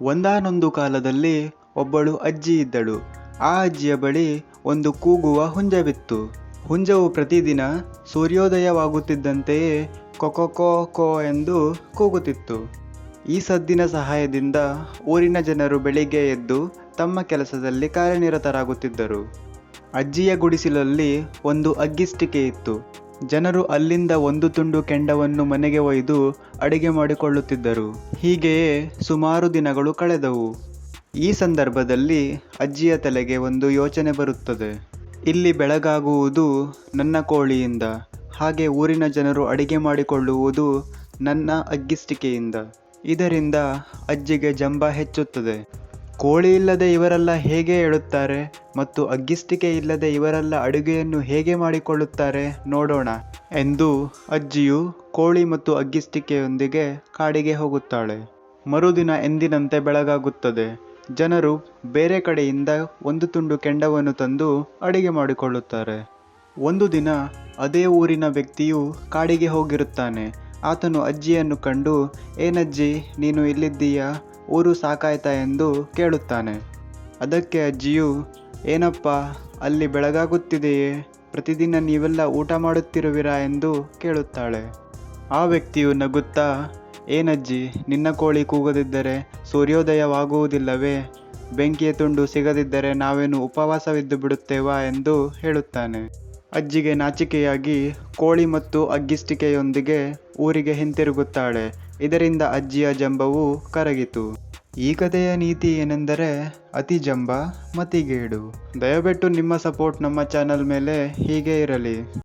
ಒಂದಾನೊಂದು ಕಾಲದಲ್ಲಿ ಒಬ್ಬಳು ಅಜ್ಜಿ ಇದ್ದಳು. ಆ ಅಜ್ಜಿಯ ಬಳಿ ಒಂದು ಕೂಗುವ ಹುಂಜವಿತ್ತು. ಹುಂಜವು ಪ್ರತಿದಿನ ಸೂರ್ಯೋದಯವಾಗುತ್ತಿದ್ದಂತೆಯೇ ಕೊಕೊಕೋ ಕೋ ಎಂದು ಕೂಗುತ್ತಿತ್ತು. ಈ ಸದ್ದಿನ ಸಹಾಯದಿಂದ ಊರಿನ ಜನರು ಬೆಳಿಗ್ಗೆ ಎದ್ದು ತಮ್ಮ ಕೆಲಸದಲ್ಲಿ ಕಾರ್ಯನಿರತರಾಗುತ್ತಿದ್ದರು. ಅಜ್ಜಿಯ ಗುಡಿಸಲಲ್ಲಿ ಒಂದು ಅಗ್ಗಿಸ್ಟಿಕೆ ಇತ್ತು. ಜನರು ಅಲ್ಲಿಂದ ಒಂದು ತುಂಡು ಕೆಂಡವನ್ನು ಮನೆಗೆ ಒಯ್ದು ಅಡಿಗೆ ಮಾಡಿಕೊಳ್ಳುತ್ತಿದ್ದರು. ಹೀಗೆಯೇ ಸುಮಾರು ದಿನಗಳು ಕಳೆದವು. ಈ ಸಂದರ್ಭದಲ್ಲಿ ಅಜ್ಜಿಯ ತಲೆಗೆ ಒಂದು ಯೋಚನೆ ಬರುತ್ತದೆ. ಇಲ್ಲಿ ಬೆಳಗಾಗುವುದು ನನ್ನ ಕೋಳಿಯಿಂದ, ಹಾಗೆ ಊರಿನ ಜನರು ಅಡಿಗೆ ಮಾಡಿಕೊಳ್ಳುವುದು ನನ್ನ ಅಗ್ಗಿಸ್ಟಿಕೆಯಿಂದ ಇದರಿಂದ ಅಜ್ಜಿಗೆ ಜಂಬ ಹೆಚ್ಚುತ್ತದೆ. ಕೋಳಿ ಇಲ್ಲದೆ ಇವರೆಲ್ಲ ಹೇಗೆ ಹೇಳುತ್ತಾರೆ ಮತ್ತು ಅಗ್ಗಿಸ್ಟಿಕೆ ಇಲ್ಲದೆ ಇವರೆಲ್ಲ ಅಡುಗೆಯನ್ನು ಹೇಗೆ ಮಾಡಿಕೊಳ್ಳುತ್ತಾರೆ ನೋಡೋಣ ಎಂದು ಅಜ್ಜಿಯು ಕೋಳಿ ಮತ್ತು ಅಗ್ಗಿಸ್ಟಿಕೆಯೊಂದಿಗೆ ಕಾಡಿಗೆ ಹೋಗುತ್ತಾಳೆ. ಮರುದಿನ ಎಂದಿನಂತೆ ಬೆಳಗಾಗುತ್ತದೆ. ಜನರು ಬೇರೆ ಕಡೆಯಿಂದ ಒಂದು ತುಂಡು ಕೆಂಡವನ್ನು ತಂದು ಅಡಿಗೆ ಮಾಡಿಕೊಳ್ಳುತ್ತಾರೆ. ಒಂದು ದಿನ ಅದೇ ಊರಿನ ವ್ಯಕ್ತಿಯು ಕಾಡಿಗೆ ಹೋಗಿರುತ್ತಾನೆ. ಆತನು ಅಜ್ಜಿಯನ್ನು ಕಂಡು ಏನಜ್ಜಿ ನೀನು ಇಲ್ಲಿದ್ದೀಯಾ? ಊರು ಸಾಕಾಯ್ತಾ ಎಂದು ಕೇಳುತ್ತಾನೆ. ಅದಕ್ಕೆ ಅಜ್ಜಿಯು, ಏನಪ್ಪ, ಅಲ್ಲಿ ಬೆಳಗಾಗುತ್ತಿದೆಯೇ? ಪ್ರತಿದಿನ ನೀವೆಲ್ಲ ಊಟ ಮಾಡುತ್ತಿರುವಿರಾ? ಎಂದು ಕೇಳುತ್ತಾಳೆ. ಆ ವ್ಯಕ್ತಿಯು ನಗುತ್ತಾ, ಏನಜ್ಜಿ, ನಿನ್ನ ಕೋಳಿ ಕೂಗದಿದ್ದರೆ ಸೂರ್ಯೋದಯವಾಗುವುದಿಲ್ಲವೇ? ಬೆಂಕಿಯ ತುಂಡು ಸಿಗದಿದ್ದರೆ ನಾವೇನು ಉಪವಾಸವಿದ್ದು ಬಿಡುತ್ತೇವಾ? ಎಂದು ಹೇಳುತ್ತಾನೆ. ಅಜ್ಜಿಗೆ ನಾಚಿಕೆಯಾಗಿ ಕೋಳಿ ಮತ್ತು ಅಗ್ಗಿಷ್ಟಿಕೆಯೊಂದಿಗೆ ಊರಿಗೆ ಹಿಂತಿರುಗುತ್ತಾಳೆ. ಇದರಿಂದ ಅಜ್ಜಿಯ ಜಂಬವು ಕರಗಿತು. ಈ ಕಥೆಯ ನೀತಿ ಏನೆಂದರೆ ಅತಿ ಜಂಬ ಮತಿಗೇಡು. ದಯವಿಟ್ಟು ನಿಮ್ಮ ಸಪೋರ್ಟ್ ನಮ್ಮ ಚಾನಲ್ ಮೇಲೆ ಹೀಗೆ ಇರಲಿ.